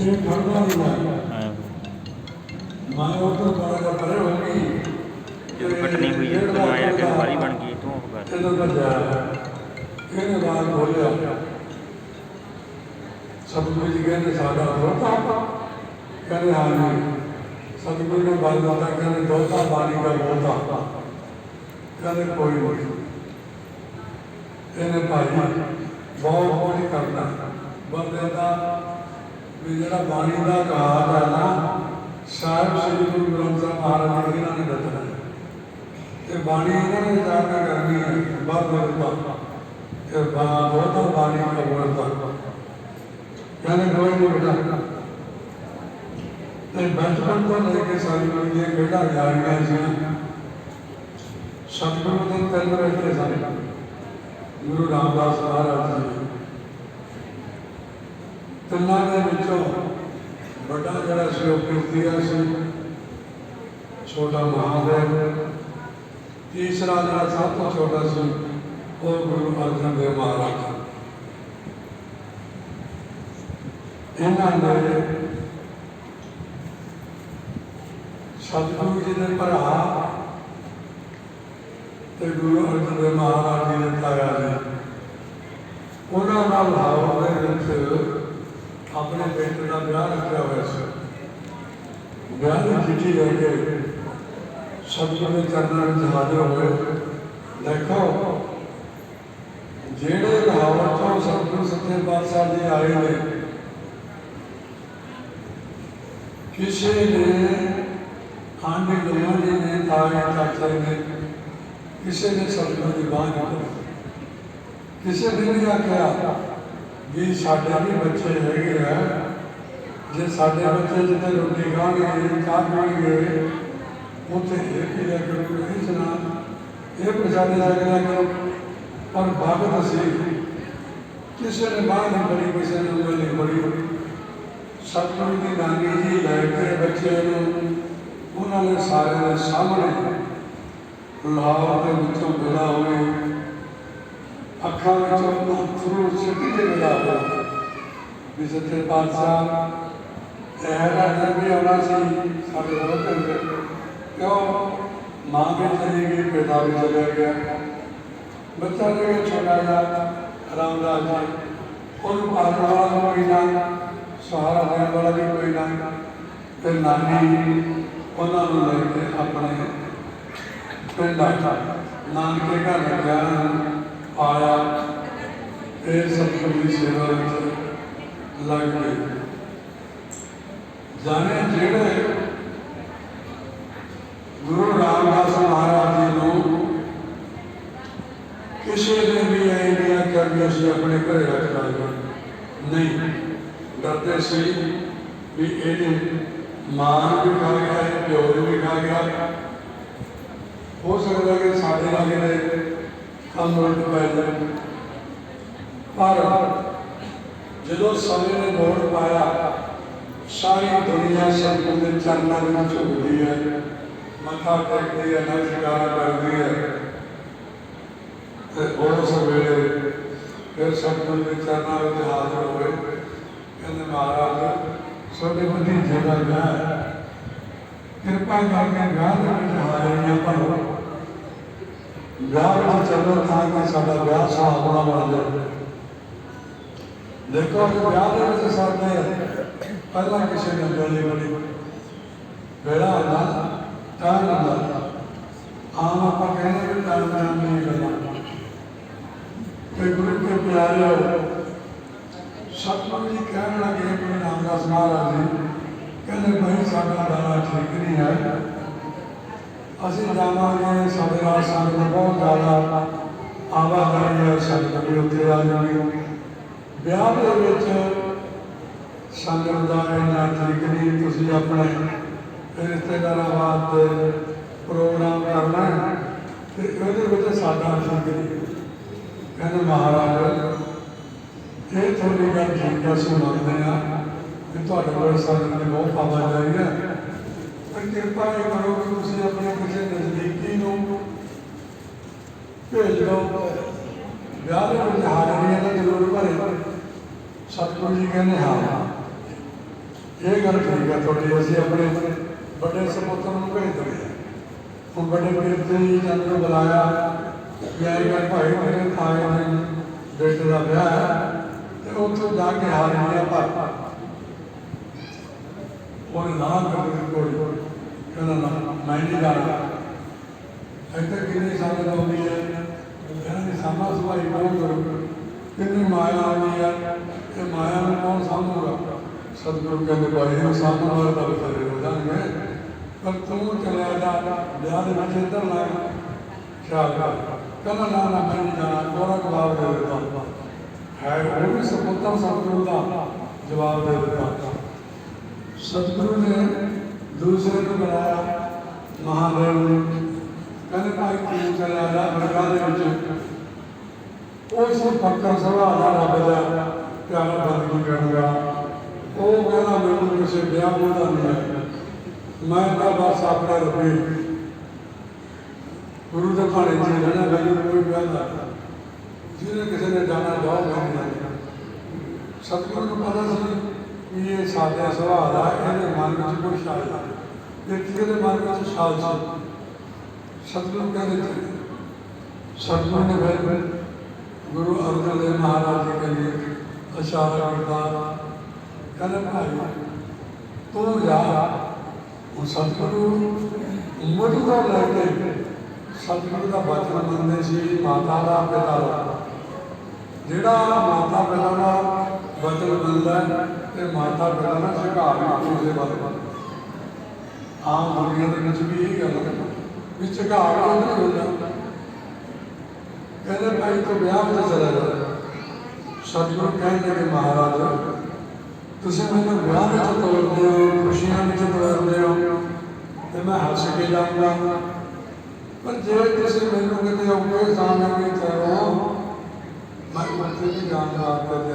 ਇਹ ਖੜਨਾ ਨਹੀਂ ਹੈ। ਮੈਂ ਉਹ ਤੋਂ ਬੜਾ ਪਰੇ ਹੋ ਗਈ ਜਦੋਂ ਕੱਟਣੀ ਹੋਈ ਹੈ ਤਾਂ ਮੈਂ ਅੱਗੇ ਵਾਰੀ ਬਣ ਗਈ ਤੂੰ ਉਹ ਕਰ ਇਹਦਾ ਭੱਜਿਆ ਇਹਨੇ ਬਾਹਰ ਬੋਲਿਆ ਸਤਿਗੁਰੂ ਜੀ ਕਹਿੰਦੇ ਸਾਡਾ ਦੋਤਾ ਕਹਿੰਦੇ ਹਾਂ ਜੀ ਸਤਿਗੁਰੂ ਨੇ ਬਾਲ ਦਿੱਤਾ ਕਹਿੰਦੇ ਦੋਤਾ ਬਾਣੀ ਦਾ ਬੋਲਤਾ ਕਹਿੰਦੇ ਕੋਈ ਨਹੀਂ। ਇਹਨੇ ਭਾਈ ਬਹੁਤ ਕੁਝ ਕਰਨਾ। ਬੰਦੇ ਦਾ ਵੀ ਜਿਹੜਾ ਬਾਣੀ ਦਾ ਘਾਟ ਹੈ ਨਾ, ਸਾਹਿਬ ਸ੍ਰੀ ਗੁਰੂ ਗ੍ਰੰਥ ਸਾਹਿਬ ਮਹਾਰਾਜ ਜੀ ਇਹਨਾਂ ਨੇ ਦੱਸਣਾ ਤੇ ਬਾਣੀ ਇਹਨਾਂ ਨੇ ਜਾ ਕਰਨੀ ਹੈ ਬਾਤ ਬੋਲਤਾ ਇਹ ਬਾ ਬਹੁਤਾ ਬਾਣੀ ਦਾ ਬੋਲਤਾ ਕਹਿੰਦੇ ਕੋਈ ਨਹੀਂ ਬੇਟਾ ਤੇ ਬਚਪਨ ਤੋਂ ਲੈ ਕੇ ਸਾਰੀ ਦੁਨੀਆ ਦੀਆਂ ਖੇਡਾਂ ਜਾਰੀਆਂ ਸੀ ਸਤਿਗੁਰੂ ਦੇ ਤਿੰਨ ਬੈਠੇ ਸਨ। ਗੁਰੂ ਰਾਮਦਾਸ ਮਹਾਰਾਜ ਜੀ ਤਿੰਨਾਂ ਦੇ ਵਿੱਚੋਂ ਵੱਡਾ ਜਿਹੜਾ ਸੀ ਉਹ ਕਿਰਤੀਆ ਸੀ ਛੋਟਾ ਮਹਾਦੇਵ, ਤੀਸਰਾ ਜਿਹੜਾ ਸਭ ਤੋਂ ਛੋਟਾ ਸੀ, ਉਹ ਗੁਰੂ ਅਰਜਨ ਦੇਵ ਮਹਾਰਾਜ। ਇਹਨਾਂ ਨੇ ਸਤਿਗੁਰੂ ਜੀ ਦੇ ਭਰਾ ਤੇ ਗੁਰੂ ਅਰਜਨ ਦੇਵ ਮਹਾਰਾਜ ਜੀ ਦੇ ਤਾਇਆ ਨੇ ਉਹਨਾਂ ਨਾਲ ਲਾਹੌਰ ਦੇ ਵਿੱਚ ਆਪਣੇ ਬੇਟੇ ਦਾ ਵਿਆਹ ਰੱਖਿਆ ਹੋਇਆ ਸੀ। ਵਿਆਹ ਦੀ ਚਿੱਠੀ ਲੈ ਕੇ ਸਤਿਗੁਰੂ ਦੇ ਚਰਨਾਂ ਵਿੱਚ ਹਾਜ਼ਰ ਹੋਏ। ਦੇਖੋ, ਜਿਹੜੇ ਲਾਹੌਰ ਤੋਂ ਸਤਿਗੁਰੂ ਸੱਚੇ ਪਾਤਸ਼ਾਹ ਜੀ ਆਏ ਨੇ, ਕਿਸੇ ਨੇ ਆਂਡੇ ਗੁਰੂਆਂ ਨੇ, ਤਾਏ ਚਾਚੇ ਨੇ, ਕਿਸੇ ਨੇ ਸਤਿਗੁਰੂ ਦੀ ਬਾਂਹ ਕਿਸੇ ਨੇ ਨਹੀਂ ਆਖਿਆ ਵੀ ਸਾਡੇ ਵੀ ਬੱਚੇ ਹੈਗੇ ਆ ਜੇ ਸਾਡੇ ਬੱਚੇ ਜਿੱਥੇ ਰੋਟੀ ਖਾਣਗੇ, ਚਾਹ ਪੀਣਗੇ, ਉੱਥੇ ਇਹ ਕੀ ਲੈ ਇਹ ਸੁਣਾ ਇਹ ਪ੍ਰਸ਼ਾਦੇ ਲੈ ਕਰੋ ਪਰ ਭਗਤ ਸੀ ਕਿਸੇ ਨੇ ਬਾਂਹ ਨਹੀਂ ਕਿਸੇ ਨੇ ਉਂਗਲ ਨਹੀਂ ਫੜੀ। ਸਤਿਗੁਰੂ ਦੀ ਨਾਨੀ ਜੀ ਲੈ ਕੇ ਬੱਚਿਆਂ ਨੂੰ ਉਹਨਾਂ ਨੇ ਸਾਰਿਆਂ ਦੇ ਸਾਹਮਣੇ ਲਾਹੌਰ ਦੇ ਵਿੱਚੋਂ ਵਿਦਾ ਹੋਏ ਅੱਖਾਂ ਵਿੱਚੋਂ ਅੰਥਰੂ ਸਿੱਧੀ ਦੇ ਵਿਦਾ ਹੋਏ ਵੀ ਸੱਚੇ ਪਾਤਸ਼ਾਹ ਇਹ ਨਾ ਵੀ ਆਉਣਾ ਸੀ ਸਾਡੇ ਰੋਕਣ ਦੇ ਕਿਉਂ ਮਾਂ ਵੀ ਚਲੀ ਗਈ ਪਿਤਾ ਵੀ ਚਲਾ ਗਿਆ ਬੱਚਾ ਜਿਹੜਾ ਛੋਟਾ ਜਿਹਾ ਰਾਮਦਾਸ ਜੀ ਉਹਨੂੰ ਪਾਲਣ ਵਾਲਾ ਕੋਈ ਨਾ ਸਹਾਰਾ ਦੇਣ ਵਾਲਾ ਵੀ ਕੋਈ ਨਾ ਤੇ ਨਾਨੀ ਉਹਨਾਂ ਨੂੰ ਲੈ ਕੇ ਆਪਣੇ ਪਿੰਡ ਆ ਨਾਨਕੇ ਘਰ ਲੱਗਿਆ ਆਇਆ ਇਹ ਸਤਿਗੁਰੂ ਦੀ ਸੇਵਾ ਵਿੱਚ ਲੱਗ ਗਏ ਜਾਣੇ ਜਿਹੜੇ ਗੁਰੂ ਰਾਮਦਾਸ ਮਹਾਰਾਜ ਜੀ ਨੂੰ ਕਿਸੇ ਨੇ ਵੀ ਇਹ ਨਹੀਂ ਆਖਿਆ ਆਪਣੇ ਘਰੇ ਰੱਖ ਲਾਂਗੇ ਨਹੀਂ, ਡਰਦੇ ਸੀ ਵੀ ਇਹਨੇ ਮਾਂ ਨੂੰ ਵੀ ਖਾ ਗਿਆ, ਇਹ ਪਿਓ ਨੂੰ ਵੀ ਖਾ ਗਿਆ। ਹੋ ਸਕਦਾ ਕਿ ਸਾਡੇ ਨਾਲ ਦੇ ਕੰਮ ਉਲਟ ਪੈ ਜਾਣ। ਪਰ ਜਦੋਂ ਸਮੇਂ ਨੇ ਮੋੜ ਪਾਇਆ, ਸਾਰੀ ਦੁਨੀਆ ਸਤਿਗੁਰੂ ਦੇ ਚਰਨਾਂ ਵਿੱਚ ਝੁਕਦੀ ਹੈ। ਮੱਥਾ ਟੇਕਦੀ ਹੈ, ਨਮਸਕਾਰ ਕਰਦੀ ਹੈ। ਤੇ ਉਸ ਵੇਲੇ ਫਿਰ ਸਤਿਗੁਰੂ ਦੇ ਚਰਨਾਂ ਵਿੱਚ ਹਾਜ਼ਰ ਹੋਏ। ਕਹਿੰਦੇ ਮਹਾਰਾਜ ਤੁਹਾਡੇ ਭਤੀਜੇ ਦਾ ਵਿਆਹ ਕਿਰਪਾ ਕਰਕੇ ਵਿਆਹ ਦੇ ਵਿੱਚ ਹਾਜ਼ਰੀਆਂ ਭਰੋ। ਵਿਆਹ ਵਿੱਚ ਚੱਲੋ ਤਾਂ ਕਿ ਸਾਡਾ ਵਿਆਹ ਸ਼ਾਹ ਹੋਣਾ ਬਣ ਜਾਵੇ। ਦੇਖੋ ਜੇ ਵਿਆਹ ਦੇ ਵਿੱਚ ਸਾਡੇ ਪਹਿਲਾਂ ਕਿਸੇ ਨੇ ਬੋਲੀ ਬੋਲੀ ਵੇੜਾ ਹੁੰਦਾ ਤਾਂ ਹੁੰਦਾ। ਆਮ ਆਪਾਂ ਕਹਿੰਦੇ ਵੀ ਤਾਂ ਮੈਂ ਨਹੀਂ ਕਰਨਾ ਤੇ ਗੁਰੂ ਕੇ ਪਿਆਰੇ ਸਤਿਗੁਰੂ ਜੀ ਕਹਿਣ ਲੱਗੇ ਗੁਰੂ ਰਾਮਦਾਸ ਮਹਾਰਾਜ ਜੀ, ਕਹਿੰਦੇ ਭਾਈ, ਸਾਡਾ ਦਾਣਾ ਠੀਕ ਨਹੀਂ ਹੈ। ਅਸੀਂ ਜਾਵਾਂਗੇ ਸਾਡੇ ਨਾਲ ਸੰਗਤ ਬਹੁਤ ਜ਼ਿਆਦਾ ਆਵਾਜਾਈ ਹੈ ਸੰਗਤ ਵੀ ਉੱਥੇ ਆ ਜਾਣੀ ਵਿਆਹ ਦੇ ਵਿੱਚ ਸੰਗਤ ਦਾ ਇੰਨਾ ਠੀਕ ਨਹੀਂ, ਤੁਸੀਂ ਆਪਣੇ ਰਿਸ਼ਤੇਦਾਰਾਂ ਵਾਸਤੇ ਪ੍ਰੋਗਰਾਮ ਕਰਨਾ ਹੈ ਤੇ ਉਹਦੇ ਵਿੱਚ ਸਾਡਾ ਠੀਕ ਨਹੀਂ। ਕਹਿੰਦੇ ਮਹਾਰਾਜ, ਇਹ ਤੁਹਾਡੀ ਗੱਲ ਠੀਕ ਹੈ ਸੁਣਾਉਂਦੇ ਮੰਨਦੇ ਹਾਂ ਕਿ ਤੁਹਾਡੇ ਕੋਲ ਸੰਗਤ ਦੀ ਬਹੁਤ ਆਵਾਜਾਈ ਹੈ ਪਰ ਕਿਰਪਾ ਇਹ ਕਰੋ ਕਿ ਤੁਸੀਂ ਆਪਣੇ ਕਿਸੇ ਨਜ਼ਦੀਕੀ ਨੂੰ ਭੇਜ ਦਿਓ। ਵਿਆਹ ਦੇ ਵਿੱਚ ਹਾਜ਼ਰੀਆਂ ਦਾ ਜ਼ਰੂਰ ਭਰੇ ਸਤਿਗੁਰੂ ਜੀ ਕਹਿੰਦੇ ਹਾਂ। ਇਹ ਗੱਲ ਠੀਕ ਹੈ ਤੁਹਾਡੀ, ਅਸੀਂ ਆਪਣੇ ਵੱਡੇ ਸਪੋਤਰ ਨੂੰ ਭੇਜ ਦਿੰਦੇ ਹਾਂ ਹੁਣ ਵੱਡੇ ਪੀਰ ਜੀ ਜਨ ਨੂੰ ਬੁਲਾਇਆ ਕਿ ਆਏ ਭਾਈ ਮੇਰੇ ਥਾਏ ਨੇ, ਬੇਟੇ ਦਾ ਵਿਆਹ ਹੈ ਤੇ ਉੱਥੋਂ ਜਾ ਕੇ ਹਾਰ ਲਿਆ ਪਰ ਨਾ ਕਰ ਦਿੱਤੀ ਕਹਿੰਦਾ ਮੈਂ ਨਹੀਂ ਜਾਣਾ। ਇੱਥੇ ਕਿੰਨੇ ਸਾਲ ਦਾ ਹੁੰਦੀ ਹੈ ਕਹਿੰਦਾ ਜੀ ਸੁਭਾਈ ਕੌਣ ਕਰੂ। ਕਿੰਨੀ ਮਾਇਆ ਆਉਂਦੀ ਹੈ ਇਹ ਮਾਇਆ ਨੂੰ ਕੌਣ ਸਾਂਭੂਗਾ? ਸਤਿਗੁਰੂ ਕਹਿੰਦੇ, ਭਾਈ ਨੂੰ ਸਾਂਭਣ ਵਾਲੇ ਤਾਂ ਬਥੇਰੇ ਹੋ ਜਾਣਗੇ। ਪਰ ਤੂੰ ਚਲਿਆ ਜਾ, ਵਿਆਹ ਦੇ ਵਿੱਚ ਇੱਧਰ ਨਾ ਖਿਆਲ ਕਰ। ਕਹਿੰਦਾ, ਨਾ ਨਾ, ਮੈਂ ਨਹੀਂ ਜਾਣਾ ਕੋਰਾ ਜਵਾਬ ਦੇ ਦਿੱਤਾ ਹੈ ਉਹ ਵੀ ਸਪੁੱਤਰ ਸਤਿਗੁਰੂ ਦਾ ਜਵਾਬ ਦੇ ਦਿੱਤਾ ਸਤਿਗੁਰੂ ਨੇ ਦੂਸਰੇ ਨੂੰ ਬੁਲਾਇਆ, ਮਹਾਦੇਵ ਨੂੰ। ਕਹਿੰਦੇ ਭਾਈ ਤੂੰ ਚਲਿਆ ਜਾ ਵਰਗਾ ਦੇ ਵਿੱਚ। ਉਸ ਫੱਕਰ ਸਭਾ ਦਾ ਰੱਬ ਦਾ ਪਿਆਰਾ ਬੰਦਗੀ ਕਰਨਗਾ ਉਹ ਕਹਿੰਦਾ ਮੈਨੂੰ ਕਿਸੇ ਵਿਆਹ ਦਾ ਨਹੀਂ ਹੈ ਮੈਂ ਤਾਂ ਬਸ ਆਪਣੇ ਰੱਬੀ ਗੁਰੂ ਦੇ ਭਾਣੇ ਚ ਰਹਿਣਾ ਮੈਨੂੰ ਕੋਈ ਵਿਆਹ ਦਾ ਜਿਹਨੇ ਕਿਸੇ ਨੇ ਜਾਣਾ, ਜਾਓ ਮੈਂ ਸਤਿਗੁਰੂ ਨੂੰ ਪਤਾ ਸੀ ਕਿ ਇਹ ਸਾਦਾ ਸੁਭਾਅ ਦਾ, ਇਹਦੇ ਮਨ ਵਿੱਚ ਕੋਈ ਸ਼ਾਲ ਇਹ ਕਿਸੇ ਦੇ ਮਨ ਵਿੱਚ ਸ਼ਾਲ ਸੀ? ਸਤਿਗੁਰੂ ਕਹਿੰਦੇ ਸੀ ਸਤਿਗੁਰੂ ਨੇ ਫਿਰ ਗੁਰੂ ਅਰਜਨ ਦੇਵ ਮਹਾਰਾਜ ਜੀ ਕੇ ਲਈ ਇਸ਼ਾਰਾ ਕੀਤਾ। ਭਾਈ, ਤੂੰ ਜਾ, ਉਹ ਸਤਿਗੁਰੂ ਮੁੱਢ ਤੋਂ ਲੈ ਕੇ ਸਤਿਗੁਰੂ ਦਾ ਬਚਨ ਮੰਨਦੇ ਸੀ, ਮਾਤਾ ਦਾ ਪਿਤਾ ਦਾ। ਜਿਹੜਾ ਮਾਤਾ ਪਿਤਾ ਦਾ ਬਚਨ ਮੰਨਦਾ ਹੈ, ਤੇ ਮਾਤਾ ਪਿਤਾ ਨਾਲ ਸ਼ਿਕਾਰ ਵੀ ਉਸਦੇ ਵੱਲ ਆਮ ਦੁਨੀਆ ਦੇ ਵਿੱਚ ਵੀ ਇਹ ਗੱਲ ਹੈ। ਵੀ ਝੁਕਾਅ ਨਹੀਂ ਹੁੰਦਾ। ਕਹਿੰਦੇ ਭਾਈ ਤੂੰ ਵਿਆਹ ਵਿੱਚ ਚਲਾ ਜਾ ਸਤਿਗੁਰੂ ਕਹਿੰਦੇ ਕਿ ਮਹਾਰਾਜ, ਤੁਸੀਂ ਮੈਨੂੰ ਵਿਆਹ ਵਿੱਚ ਤੋਰਦੇ ਹੋ, ਖੁਸ਼ੀਆਂ ਵਿੱਚ ਤੋਰਦੇ ਹੋ, ਤੇ ਮੈਂ ਹੱਸ ਕੇ ਜਾਊਂਗਾ ਪਰ ਜੇ ਤੁਸੀਂ ਮੈਨੂੰ ਕਿਤੇ ਔਕੇ ਸਾਹਮਣੇ ਤੋਰੋ ਮੈਂ ਉੱਥੇ ਵੀ ਜਾਣ ਵਾਸਤੇ